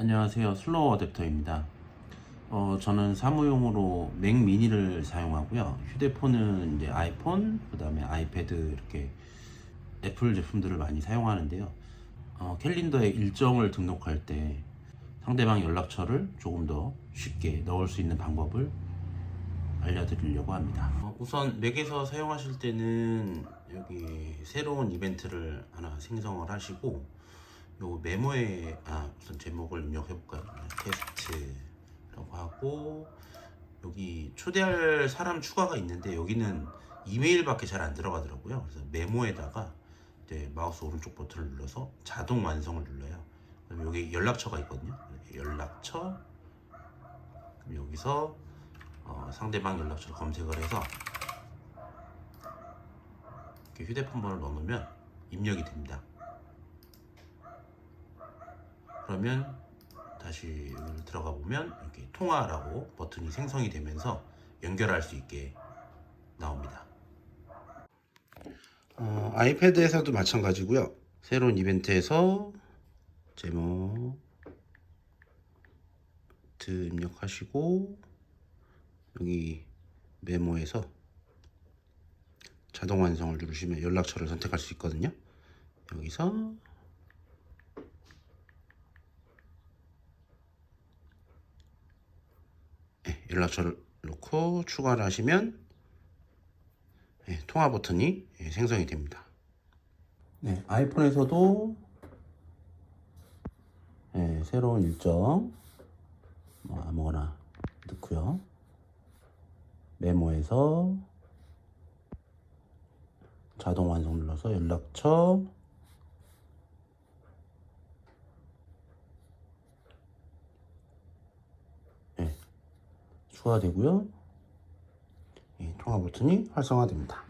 안녕하세요. 슬로우 어댑터입니다. 어, 저는 사무용으로 맥 미니를 사용하고요. 휴대폰은 이제 아이폰, 그 다음에 아이패드 이렇게 애플 제품들을 많이 사용하는데요. 어, 캘린더에 일정을 등록할 때 상대방 연락처를 조금 더 쉽게 넣을 수 있는 방법을 알려드리려고 합니다. 어, 우선 맥에서 사용하실 때는 여기 새로운 이벤트를 하나 생성을 하시고 요 메모에 아 우선 제목을 입력해 볼까요? 테스트라고 하고 여기 초대할 사람 추가가 있는데 여기는 이메일밖에 잘 안 들어가더라고요. 그래서 메모에다가 이제 마우스 오른쪽 버튼을 눌러서 자동 완성을 눌러요. 그럼 여기 연락처가 있거든요. 연락처 그럼 여기서 어, 상대방 연락처를 검색을 해서 휴대폰 번호를 넣어놓으면 입력이 됩니다. 그러면 다시 들어가 보면 이렇게 통화라고 버튼이 생성이 되면서 연결할 수 있게 나옵니다. 어, 아이패드에서도 마찬가지고요. 새로운 이벤트에서 제목 트 입력하시고 여기 메모에서 자동 완성을 누르시면 연락처를 선택할 수 있거든요. 여기서 연락처를 넣고 추가를 하시면 네, 통화 버튼이 예, 생성이 됩니다. 네, 아이폰에서도 예, 새로운 일정 뭐 아무거나 넣고요. 메모에서 자동 완성 눌러서 연락처 예, 통화 버튼이 활성화됩니다.